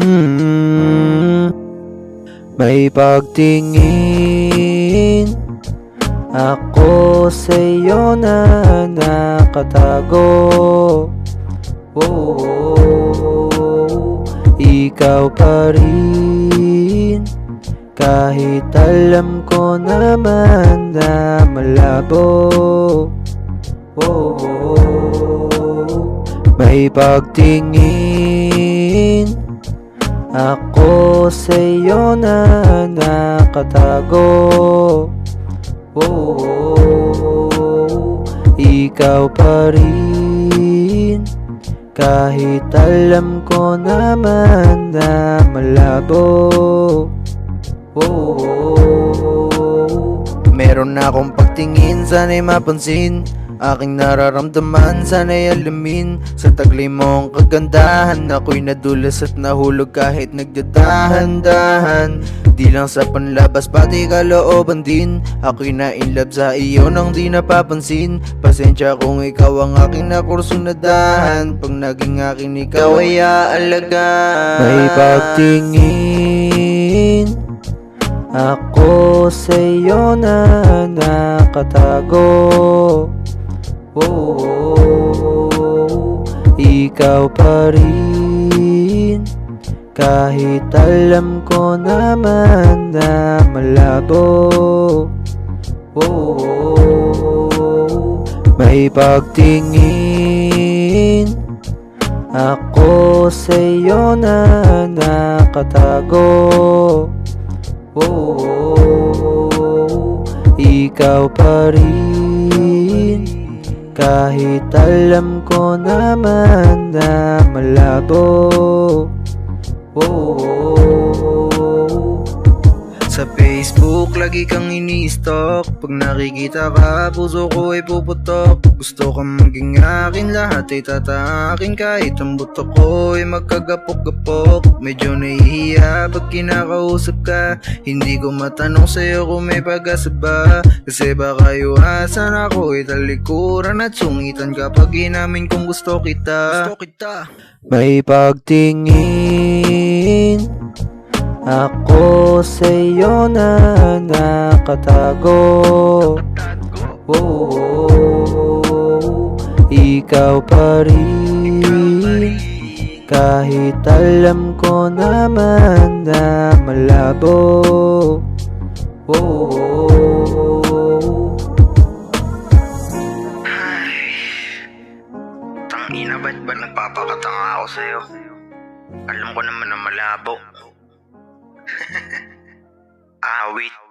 Mm, may pagtingin ako sa'yo na nakatago. Oh, Ikaw pa rin. Kahit alam ko naman na malabo. Oh, May pagtingin Ako sa'yo na nakatago. Oh, ikaw pa rin. Kahit alam ko naman na malabo. Oh, meron na akong pagtingin Sana'y mapansin Aking nararamdaman, sana'y alamin. Sa taglay mong kagandahan Ako'y nadulas at nahulog kahit nagdadahan-dahan. Di lang sa panlabas, pati kalooban din. Ako'y na-inlove sa iyo nang di napapansin. Pasensya kung ikaw ang aking nakursunadahan Pag naging akin ikaw ay aalagaan. May pagtingin Ako sa'yo na nakatago Oh, ikaw pa rin. Kahit alam ko naman na malabo. Oh, may pagtingin Ako sa'yo na nakatago. Oh, ikaw pa rin Kahit alam ko naman na malabo. Oh, sa Facebook, lagi kang ini-stalk Pag nakikita ka, puso ko ay puputok. Gusto kang maging akin, lahat ay tatakin. Kahit ang buto ko ay magkagapok-gapok. Medyo nahihiya pag kinakausap ka? Hindi ko matanong sa'yo kung may pag-asa ba. Kasi baka iwasan ako ay talikuran At sungitan kapag inamin kong gusto kita. Gusto kita. May pagtingin nakatago Oh, ikaw pa rin Kahit alam ko naman na malabo Oh, Tangina, ba't ba nagpapakatanga ako sa'yo? Alam ko naman na malabo. Awit.